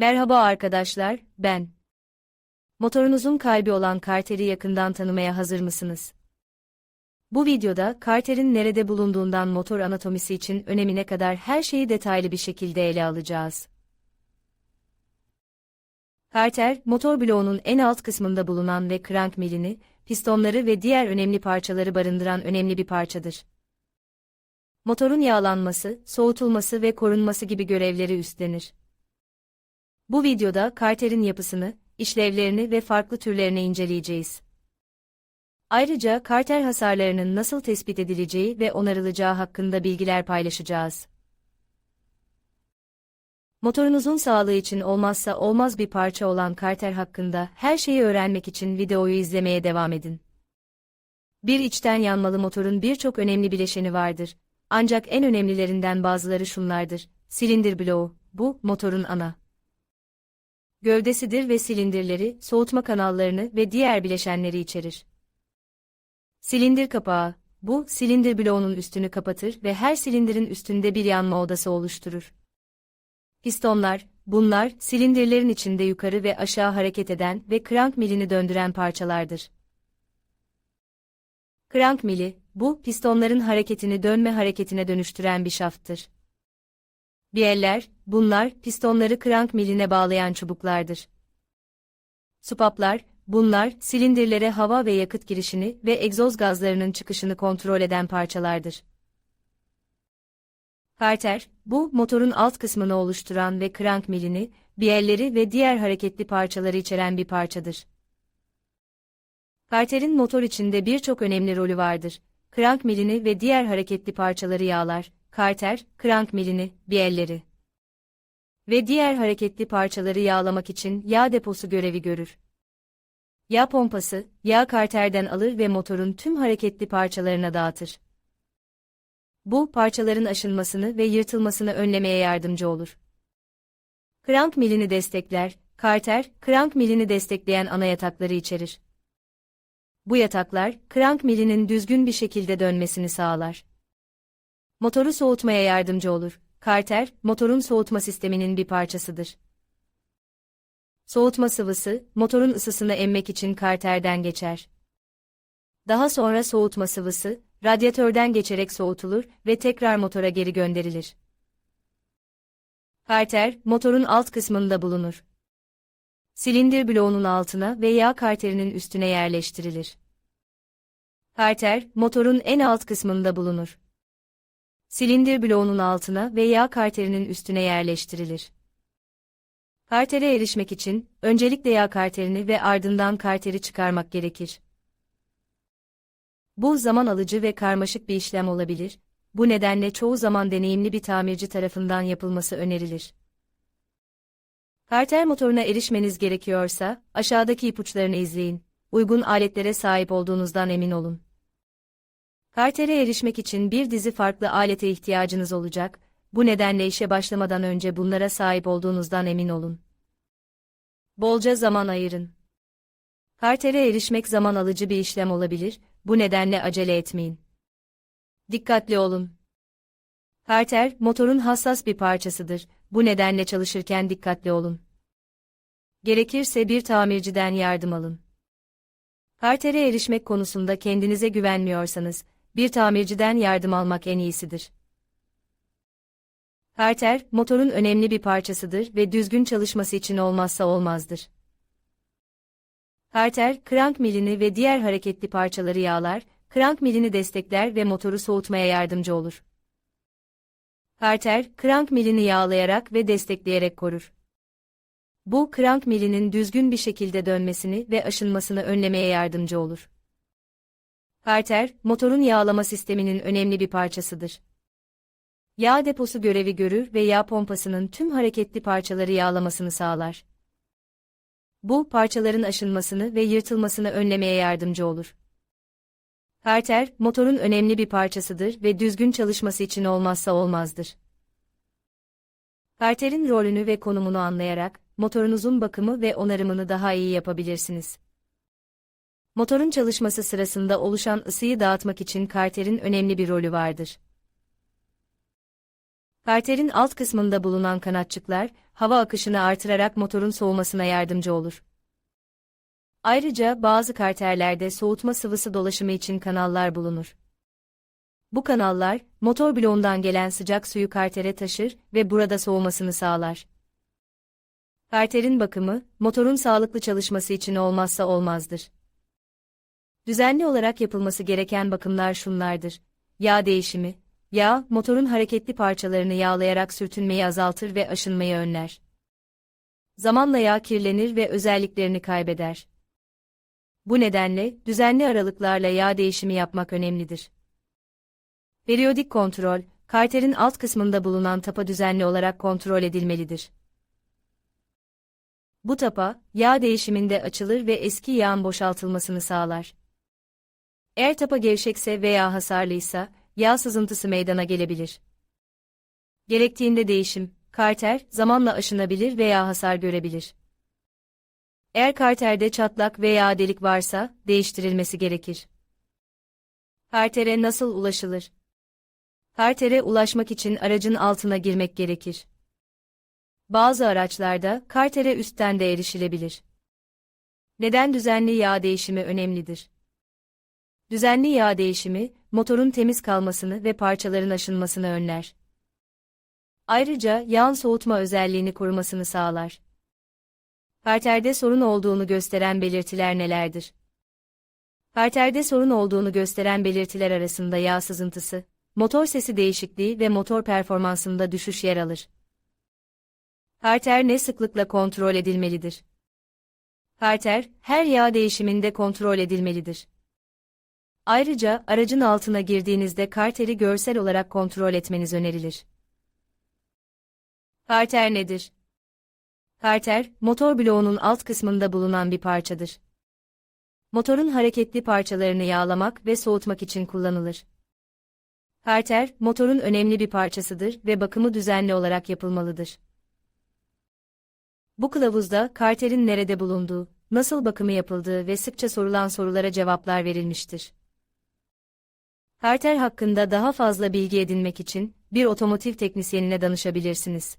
Merhaba arkadaşlar, ben. Motorunuzun kalbi olan Carter'i yakından tanımaya hazır mısınız? Bu videoda Carter'in nerede bulunduğundan motor anatomisi için önemine kadar her şeyi detaylı bir şekilde ele alacağız. Carter, motor bloğunun en alt kısmında bulunan ve crank milini, pistonları ve diğer önemli parçaları barındıran önemli bir parçadır. Motorun yağlanması, soğutulması ve korunması gibi görevleri üstlenir. Bu videoda Carter'in yapısını, işlevlerini ve farklı türlerini inceleyeceğiz. Ayrıca Carter hasarlarının nasıl tespit edileceği ve onarılacağı hakkında bilgiler paylaşacağız. Motorunuzun sağlığı için olmazsa olmaz bir parça olan Carter hakkında her şeyi öğrenmek için videoyu izlemeye devam edin. Bir içten yanmalı motorun birçok önemli bileşeni vardır. Ancak en önemlilerinden bazıları şunlardır. Silindir bloğu, bu, motorun ana gövdesidir ve silindirleri, soğutma kanallarını ve diğer bileşenleri içerir. Silindir kapağı, bu, silindir bloğunun üstünü kapatır ve her silindirin üstünde bir yanma odası oluşturur. Pistonlar, bunlar, silindirlerin içinde yukarı ve aşağı hareket eden ve crank milini döndüren parçalardır. Crank mili, bu, pistonların hareketini dönme hareketine dönüştüren bir şafttır. Biyeller, bunlar, pistonları crank miline bağlayan çubuklardır. Supaplar, bunlar, silindirlere hava ve yakıt girişini ve egzoz gazlarının çıkışını kontrol eden parçalardır. Karter, bu, motorun alt kısmını oluşturan ve crank milini, biyelleri ve diğer hareketli parçaları içeren bir parçadır. Karterin motor içinde birçok önemli rolü vardır. Crank milini ve diğer hareketli parçaları yağlar, karter, crank milini, biyelleri ve diğer hareketli parçaları yağlamak için yağ deposu görevi görür. Yağ pompası, yağ karterden alır ve motorun tüm hareketli parçalarına dağıtır. Bu, parçaların aşınmasını ve yırtılmasını önlemeye yardımcı olur. Crank milini destekler, karter, crank milini destekleyen ana yatakları içerir. Bu yataklar, crank milinin düzgün bir şekilde dönmesini sağlar. Motoru soğutmaya yardımcı olur. Karter, motorun soğutma sisteminin bir parçasıdır. Soğutma sıvısı, motorun ısısını emmek için karterden geçer. Daha sonra soğutma sıvısı, radyatörden geçerek soğutulur ve tekrar motora geri gönderilir. Karter, motorun alt kısmında bulunur. Silindir bloğunun altına ve yağ karterinin üstüne yerleştirilir. Karter, motorun en alt kısmında bulunur silindir bloğunun altına ve yağ karterinin üstüne yerleştirilir. Kartere erişmek için, öncelikle yağ karterini ve ardından karteri çıkarmak gerekir. Bu zaman alıcı ve karmaşık bir işlem olabilir, bu nedenle çoğu zaman deneyimli bir tamirci tarafından yapılması önerilir. Karter motoruna erişmeniz gerekiyorsa, aşağıdaki ipuçlarını izleyin. Uygun aletlere sahip olduğunuzdan emin olun. Kartere erişmek için bir dizi farklı alete ihtiyacınız olacak, bu nedenle işe başlamadan önce bunlara sahip olduğunuzdan emin olun. Bolca zaman ayırın. Kartere erişmek zaman alıcı bir işlem olabilir, bu nedenle acele etmeyin. Dikkatli olun. Karter, motorun hassas bir parçasıdır, bu nedenle çalışırken dikkatli olun. Gerekirse bir tamirciden yardım alın. Kartere erişmek konusunda kendinize güvenmiyorsanız, bir tamirciden yardım almak en iyisidir. Karter, motorun önemli bir parçasıdır ve düzgün çalışması için olmazsa olmazdır. Karter, crank milini ve diğer hareketli parçaları yağlar, crank milini destekler ve motoru soğutmaya yardımcı olur. Karter, crank milini yağlayarak ve destekleyerek korur. Bu, crank milinin düzgün bir şekilde dönmesini ve aşınmasını önlemeye yardımcı olur. Karter, motorun yağlama sisteminin önemli bir parçasıdır. Yağ deposu görevi görür ve yağ pompasının tüm hareketli parçaları yağlamasını sağlar. Bu, parçaların aşınmasını ve yırtılmasını önlemeye yardımcı olur. Karter, motorun önemli bir parçasıdır ve düzgün çalışması için olmazsa olmazdır. Karterin rolünü ve konumunu anlayarak, motorunuzun bakımı ve onarımını daha iyi yapabilirsiniz. Motorun çalışması sırasında oluşan ısıyı dağıtmak için karterin önemli bir rolü vardır. Karterin alt kısmında bulunan kanatçıklar, hava akışını artırarak motorun soğumasına yardımcı olur. Ayrıca bazı karterlerde soğutma sıvısı dolaşımı için kanallar bulunur. Bu kanallar, motor bloğundan gelen sıcak suyu kartere taşır ve burada soğumasını sağlar. Karterin bakımı, motorun sağlıklı çalışması için olmazsa olmazdır. Düzenli olarak yapılması gereken bakımlar şunlardır. Yağ değişimi, yağ, motorun hareketli parçalarını yağlayarak sürtünmeyi azaltır ve aşınmayı önler. Zamanla yağ kirlenir ve özelliklerini kaybeder. Bu nedenle, düzenli aralıklarla yağ değişimi yapmak önemlidir. Periyodik kontrol, karterin alt kısmında bulunan tapa düzenli olarak kontrol edilmelidir. Bu tapa, yağ değişiminde açılır ve eski yağın boşaltılmasını sağlar. Eğer tapa gevşekse veya hasarlıysa, yağ sızıntısı meydana gelebilir. Gerektiğinde değişim, karter, zamanla aşınabilir veya hasar görebilir. Eğer karterde çatlak veya delik varsa, değiştirilmesi gerekir. Kartere nasıl ulaşılır? Kartere ulaşmak için aracın altına girmek gerekir. Bazı araçlarda kartere üstten de erişilebilir. Neden düzenli yağ değişimi önemlidir? Düzenli yağ değişimi, motorun temiz kalmasını ve parçaların aşınmasını önler. Ayrıca yağın soğutma özelliğini korumasını sağlar. Karterde sorun olduğunu gösteren belirtiler nelerdir? Karterde sorun olduğunu gösteren belirtiler arasında yağ sızıntısı, motor sesi değişikliği ve motor performansında düşüş yer alır. Karter ne sıklıkla kontrol edilmelidir? Karter, her yağ değişiminde kontrol edilmelidir. Ayrıca aracın altına girdiğinizde karteri görsel olarak kontrol etmeniz önerilir. Karter nedir? Karter, motor bloğunun alt kısmında bulunan bir parçadır. Motorun hareketli parçalarını yağlamak ve soğutmak için kullanılır. Karter, motorun önemli bir parçasıdır ve bakımı düzenli olarak yapılmalıdır. Bu kılavuzda karterin nerede bulunduğu, nasıl bakımı yapıldığı ve sıkça sorulan sorulara cevaplar verilmiştir. Karter hakkında daha fazla bilgi edinmek için bir otomotiv teknisyenine danışabilirsiniz.